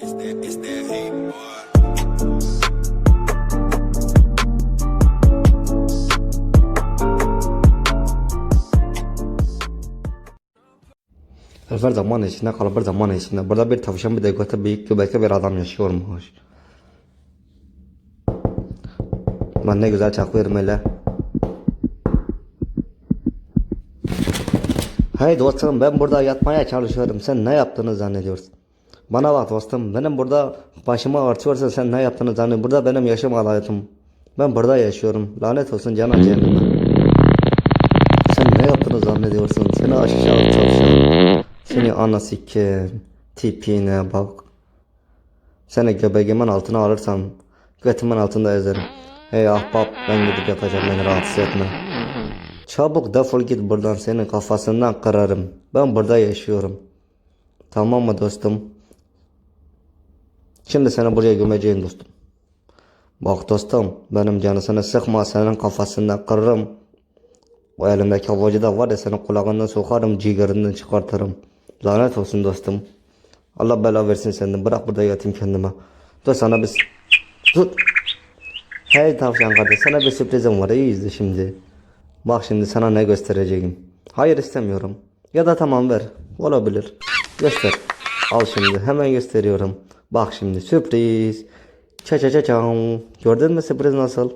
It's that, it's that heat, boy. Zaman içinde kalır bir zaman içinde. Burada bir tavşan bir de götü büyük göbekli bir adam yaşıyormuş. Ben ne güzel çakıyorum öyle. Hey dostum ben burada yatmaya çalışıyorum. Sen ne yaptığını zannediyorsun? Bana bak dostum benim burada başıma artıyorsa sen ne yaptığını zannediyorsun. Burada benim yaşam hayatım. Ben burada yaşıyorum. Lanet olsun cana cehenneme. Sen ne yaptığını zannediyorsun? Seni aşağı tavşan. Seni ana siker. Tipine bak. Seni göbeğimin altına alırsam götümün altında ezerim. Hey ahbap ben gidip yatacağım beni rahatsız etme. Çabuk defol git buradan senin kafasından kırarım. Ben burada yaşıyorum. Tamam mı dostum? Şimdi seni buraya gömeceğim dostum. Bak dostum benim canısını sıkma senin kafasından kırarım. O elimdeki havacı da var ya senin kulağından sokarım cigarinden çıkartırım. Lanet olsun dostum. Allah bela versin senden. Bırak burada yatayım kendime. Dur sana bir... Tut. Hey tavşan kardeş sana bir sürprizim var. İyi izle şimdi. Bak şimdi sana ne göstereceğim. Hayır istemiyorum. Ya da tamam ver. Olabilir. Göster. Al şimdi hemen gösteriyorum. Bak şimdi sürpriz. Ça ça ça ça. Gördün mü sürpriz nasıl?